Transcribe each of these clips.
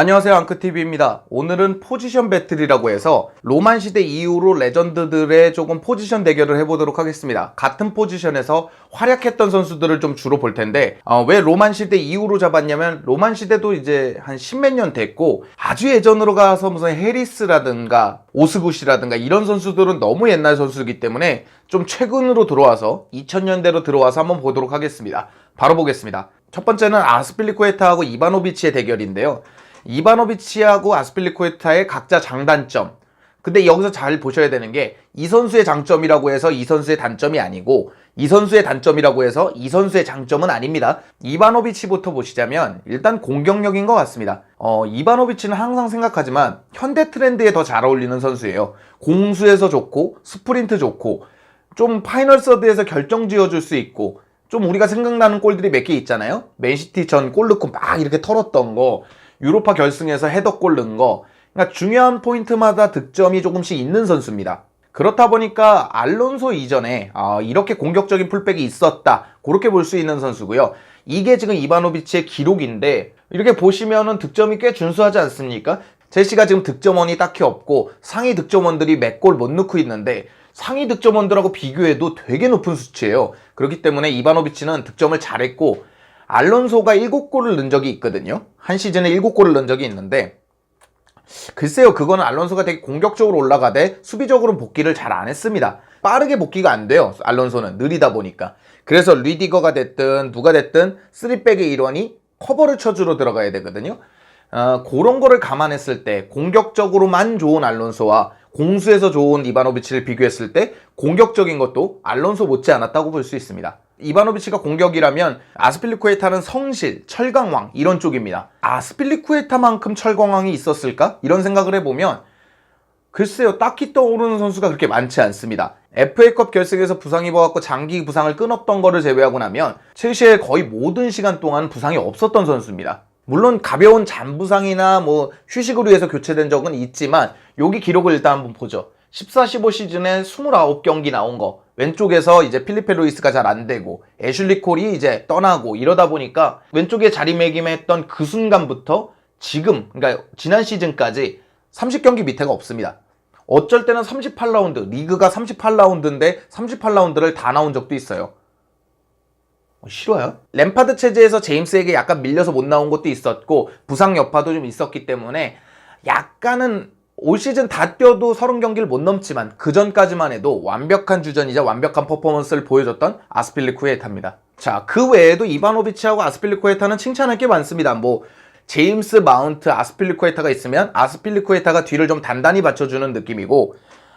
안녕하세요 앙크TV입니다. 오늘은 포지션 배틀이라고 해서 로만 시대 이후로 레전드들의 조금 포지션 대결을 해보도록 하겠습니다. 같은 포지션에서 활약했던 선수들을 좀 주로 볼 텐데 어, 왜 로만 시대 이후로 잡았냐면 로만 시대도 이제 한 십몇 년 됐고 아주 예전으로 가서 무슨 해리스라든가 오스굿이라든가 이런 선수들은 너무 옛날 선수이기 때문에 좀 최근으로 들어와서 2000년대로 들어와서 한번 보도록 하겠습니다. 바로 보겠습니다. 첫 번째는 아스필리코에타하고 이바노비치의 대결인데요. 이바노비치하고 아스필리코에타의 각자 장단점. 근데 여기서 잘 보셔야 되는 게 이 선수의 장점이라고 해서 이 선수의 단점이 아니고 이 선수의 단점이라고 해서 이 선수의 장점은 아닙니다. 이바노비치부터 보시자면 일단 공격력인 것 같습니다. 어, 이바노비치는 항상 생각하지만 현대 트렌드에 더 잘 어울리는 선수예요. 공수에서 좋고 스프린트 좋고 좀 파이널 서드에서 결정 지어줄 수 있고 좀 우리가 생각나는 골들이 몇 개 있잖아요. 맨시티 전 골 넣고 막 이렇게 털었던 거, 유로파 결승에서 헤더골 넣은 거. 그러니까 중요한 포인트마다 득점이 조금씩 있는 선수입니다. 그렇다 보니까 알론소 이전에 아, 이렇게 공격적인 풀백이 있었다. 그렇게 볼 수 있는 선수고요. 이게 지금 이바노비치의 기록인데 이렇게 보시면은 득점이 꽤 준수하지 않습니까? 첼시가 지금 득점원이 딱히 없고 상위 득점원들이 몇 골 못 넣고 있는데 상위 득점원들하고 비교해도 되게 높은 수치예요. 그렇기 때문에 이바노비치는 득점을 잘했고 알론소가 7골을 넣은 적이 있거든요. 한 시즌에 7골을 넣은 적이 있는데 글쎄요, 그거는 알론소가 되게 공격적으로 올라가되 수비적으로 복귀를 잘 안 했습니다. 빠르게 복귀가 안 돼요. 알론소는 느리다 보니까. 그래서 리디거가 됐든 누가 됐든 3백의 일원이 커버를 쳐주러 들어가야 되거든요. 어, 그런 거를 감안했을 때 공격적으로만 좋은 알론소와 공수에서 좋은 이바노비치를 비교했을 때 공격적인 것도 알론소 못지 않았다고 볼 수 있습니다. 이바노비치가 공격이라면 아스필리쿠에타는 성실, 철강왕 이런 쪽입니다. 아스필리쿠에타만큼 철강왕이 있었을까? 이런 생각을 해보면 글쎄요 딱히 떠오르는 선수가 그렇게 많지 않습니다. FA컵 결승에서 부상 입어갖고 장기 부상을 끊었던 거를 제외하고 나면 첼시의 거의 모든 시간 동안 부상이 없었던 선수입니다. 물론 가벼운 잔부상이나 뭐 휴식으로 해서 교체된 적은 있지만 여기 기록을 일단 한번 보죠. 14, 15 시즌에 29경기 나온 거 왼쪽에서 이제 필리페 루이스가 잘 안 되고 애슐리 콜이 이제 떠나고 이러다 보니까 왼쪽에 자리매김했던 그 순간부터 지금 그러니까 지난 시즌까지 30경기 밑에가 없습니다. 어쩔 때는 38라운드 리그가 38라운드인데 38라운드를 다 나온 적도 있어요. 어, 싫어요? 램파드 체제에서 제임스에게 약간 밀려서 못 나온 것도 있었고 부상 여파도 좀 있었기 때문에 약간은 올 시즌 다 뛰어도 30경기를 못 넘지만 그 전까지만 해도 완벽한 주전이자 완벽한 퍼포먼스를 보여줬던 아스필리쿠에타입니다. 자, 그 외에도 이바노비치하고 아스필리쿠에타는 칭찬할 게 많습니다. 뭐 제임스 마운트 아스필리쿠에타가 있으면 아스필리쿠에타가 뒤를 좀 단단히 받쳐주는 느낌이고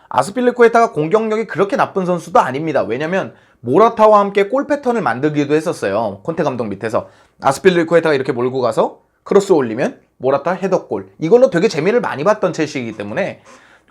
아스필리쿠에타가 공격력이 그렇게 나쁜 선수도 아닙니다. 왜냐면 모라타와 함께 골 패턴을 만들기도 했었어요. 콘테 감독 밑에서 아스필리쿠에타가 이렇게 몰고 가서 크로스 올리면 모라타 헤더골 이걸로 되게 재미를 많이 봤던 첼시이기 때문에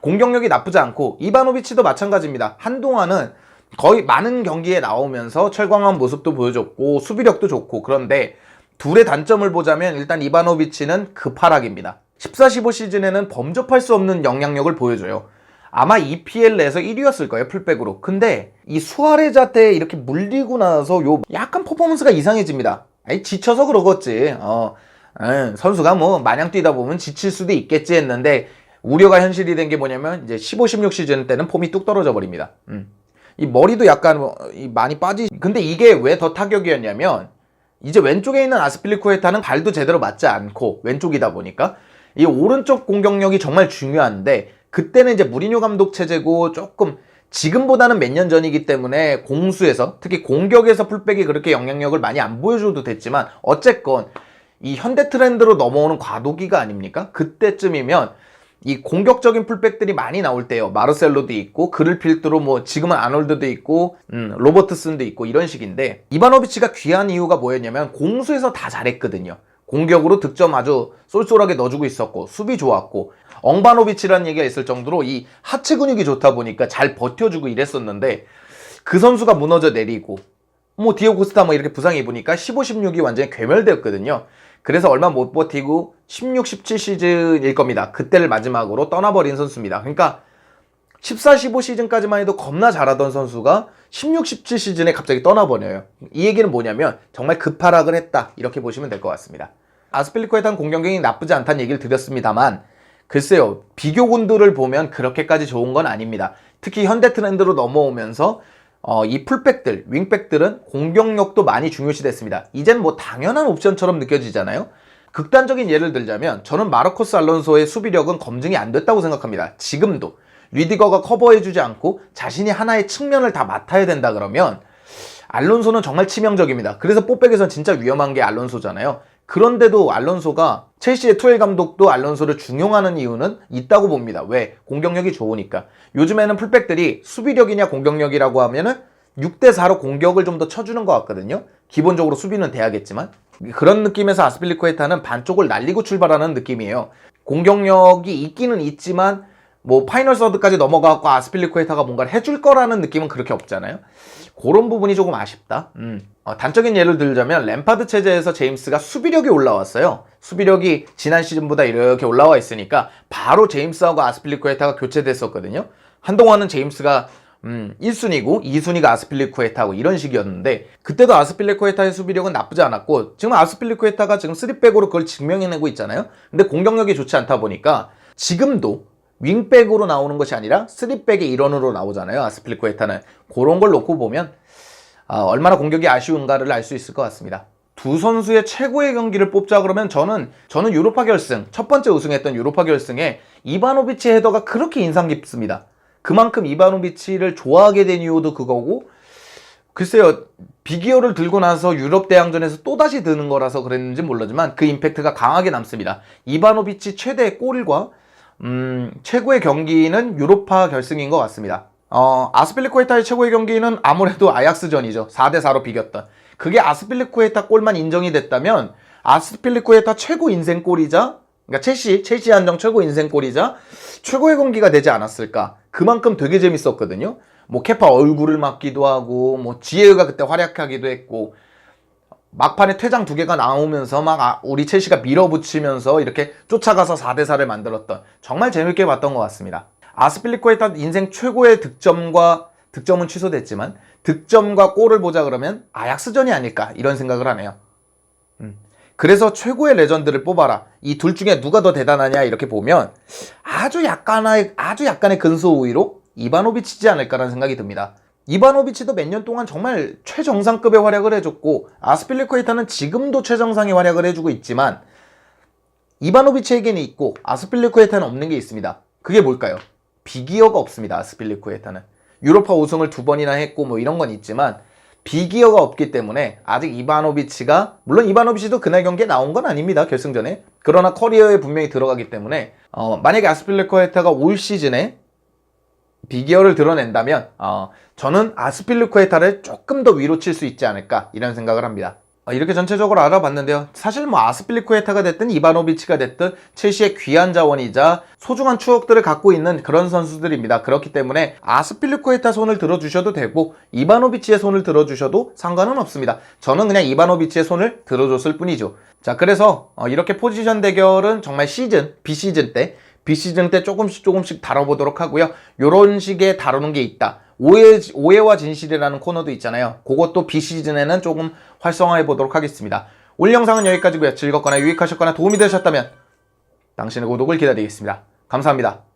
공격력이 나쁘지 않고 이바노비치도 마찬가지입니다. 한동안은 거의 많은 경기에 나오면서 철광한 모습도 보여줬고 수비력도 좋고 그런데 둘의 단점을 보자면 일단 이바노비치는 급하락입니다. 14, 15 시즌에는 범접할 수 없는 영향력을 보여줘요. 아마 EPL 내에서 1위였을 거예요, 풀백으로. 근데 이 수아레자 때 이렇게 물리고 나서 요 약간 퍼포먼스가 이상해집니다. 아니, 지쳐서 그러겠지. 어, 에, 선수가 뭐 마냥 뛰다 보면 지칠 수도 있겠지 했는데 우려가 현실이 된 게 뭐냐면 이제 15, 16 시즌 때는 폼이 뚝 떨어져 버립니다. 음. 이 머리도 약간 뭐, 이 많이 빠지. 근데 이게 왜 더 타격이었냐면 이제 왼쪽에 있는 아스필리쿠에타는 발도 제대로 맞지 않고 왼쪽이다 보니까 이 오른쪽 공격력이 정말 중요한데 그때는 이제 무리뉴 감독 체제고 조금 지금보다는 몇 년 전이기 때문에 공수에서 특히 공격에서 풀백이 그렇게 영향력을 많이 안 보여줘도 됐지만 어쨌건 이 현대 트렌드로 넘어오는 과도기가 아닙니까? 그때쯤이면 이 공격적인 풀백들이 많이 나올 때요. 마르셀로도 있고 그를 필두로 뭐 지금은 아놀드도 있고 음, 로버트슨도 있고 이런 식인데 이바노비치가 귀한 이유가 뭐였냐면 공수에서 다 잘했거든요. 공격으로 득점 아주 쏠쏠하게 넣어주고 있었고 수비 좋았고 엉바노비치라는 얘기가 있을 정도로 이 하체 근육이 좋다 보니까 잘 버텨주고 이랬었는데 그 선수가 무너져 내리고 뭐 디오고스타 뭐 이렇게 부상이 입으니까 15, 16이 완전히 괴멸되었거든요. 그래서 얼마 못 버티고 16, 17 시즌일 겁니다. 그때를 마지막으로 떠나버린 선수입니다. 그러니까 14, 15 시즌까지만 해도 겁나 잘하던 선수가 16, 17 시즌에 갑자기 떠나버려요. 이 얘기는 뭐냐면 정말 급하락을 했다. 이렇게 보시면 될 것 같습니다. 아스필리쿠에타는 공격력이 나쁘지 않다는 얘기를 드렸습니다만 글쎄요 비교군들을 보면 그렇게까지 좋은 건 아닙니다. 특히 현대 트렌드로 넘어오면서 어, 이 풀백들, 윙백들은 공격력도 많이 중요시됐습니다. 이젠 뭐 당연한 옵션처럼 느껴지잖아요. 극단적인 예를 들자면 저는 마르코스 알론소의 수비력은 검증이 안 됐다고 생각합니다. 지금도 리디거가 커버해주지 않고 자신이 하나의 측면을 다 맡아야 된다 그러면 알론소는 정말 치명적입니다. 그래서 뽀백에선 진짜 위험한 게 알론소잖아요. 그런데도 알론소가 첼시의 투엘 감독도 알론소를 중용하는 이유는 있다고 봅니다. 왜? 공격력이 좋으니까. 요즘에는 풀백들이 수비력이냐 공격력이라고 하면은 6대4로 공격을 좀 더 쳐주는 것 같거든요. 기본적으로 수비는 돼야겠지만. 그런 느낌에서 아스필리쿠에타는 반쪽을 날리고 출발하는 느낌이에요. 공격력이 있기는 있지만 뭐 파이널 서드까지 넘어가고 아스필리쿠에타가 뭔가를 해줄 거라는 느낌은 그렇게 없잖아요. 그런 부분이 조금 아쉽다. 음. 어, 단적인 예를 들자면 램파드 체제에서 제임스가 수비력이 올라왔어요. 수비력이 지난 시즌보다 이렇게 올라와 있으니까 바로 제임스하고 아스필리쿠에타가 교체됐었거든요. 한동안은 제임스가 음, 1순위고 2순위가 아스필리쿠에타고 이런 식이었는데 그때도 아스필리쿠에타의 수비력은 나쁘지 않았고 지금 아스필리쿠에타가 지금 3백으로 그걸 증명해내고 있잖아요. 근데 공격력이 좋지 않다 보니까 지금도 윙백으로 나오는 것이 아니라 3백의 일원으로 나오잖아요. 아스필리쿠에타는 그런 걸 놓고 보면 아, 얼마나 공격이 아쉬운가를 알 수 있을 것 같습니다. 두 선수의 최고의 경기를 뽑자 그러면 저는 저는 유로파 결승 첫 번째 우승했던 유로파 결승에 이바노비치 헤더가 그렇게 인상 깊습니다. 그만큼 이바노비치를 좋아하게 된 이유도 그거고 글쎄요 비기어를 들고 나서 유럽 대항전에서 또 다시 드는 거라서 그랬는지 몰라지만 그 임팩트가 강하게 남습니다. 이바노비치 최대의 골과 음, 최고의 경기는 유로파 결승인 것 같습니다. 어, 아스필리쿠에타의 최고의 경기는 아무래도 아약스전이죠. 4대4로 비겼던. 그게 아스필리쿠에타 골만 인정이 됐다면 아스필리쿠에타 최고 인생골이자 그러니까 첼시, 첼시 한정 최고 인생골이자 최고의 경기가 되지 않았을까. 그만큼 되게 재밌었거든요. 뭐 케파 얼굴을 맞기도 하고 뭐 지혜가 그때 활약하기도 했고 막판에 퇴장 두 개가 나오면서 막 아, 우리 첼시가 밀어붙이면서 이렇게 쫓아가서 4대4를 만들었던 정말 재밌게 봤던 것 같습니다. 아스필리코에타 인생 최고의 득점과 득점은 취소됐지만 득점과 골을 보자 그러면 아약스전이 아닐까 이런 생각을 하네요. 음. 그래서 최고의 레전드를 뽑아라. 이 둘 중에 누가 더 대단하냐 이렇게 보면 아주 약간의 아주 약간의 근소 우위로 이바노비치지 않을까라는 생각이 듭니다. 이바노비치도 몇 년 동안 정말 최정상급의 활약을 해줬고 아스필리코에타는 지금도 최정상의 활약을 해주고 있지만 이바노비치에게는 있고 아스필리코에타는 없는 게 있습니다. 그게 뭘까요? 비기어가 없습니다. 아스필리코에타는 유로파 우승을 두 번이나 했고 뭐 이런 건 있지만 비기어가 없기 때문에 아직 이바노비치가 물론 이바노비치도 그날 경기에 나온 건 아닙니다. 결승전에 그러나 커리어에 분명히 들어가기 때문에 어, 만약에 아스필리코에타가 올 시즌에 비기어를 드러낸다면 어, 저는 아스필리쿠에타를 조금 더 위로 칠 수 있지 않을까 이런 생각을 합니다. 어, 이렇게 전체적으로 알아봤는데요. 사실 뭐 아스필리쿠에타가 됐든 이바노비치가 됐든 첼시의 귀한 자원이자 소중한 추억들을 갖고 있는 그런 선수들입니다. 그렇기 때문에 아스필리쿠에타 손을 들어주셔도 되고 이바노비치의 손을 들어주셔도 상관은 없습니다. 저는 그냥 이바노비치의 손을 들어줬을 뿐이죠. 자 그래서 어, 이렇게 포지션 대결은 정말 시즌 비시즌 때 비시즌 때 조금씩 조금씩 다뤄보도록 하고요. 요런 식의 다루는 게 있다. 오해, 오해와 진실이라는 코너도 있잖아요. 그것도 비시즌에는 조금 활성화해 보도록 하겠습니다. 오늘 영상은 여기까지고요. 즐겁거나 유익하셨거나 도움이 되셨다면 당신의 구독을 기다리겠습니다. 감사합니다.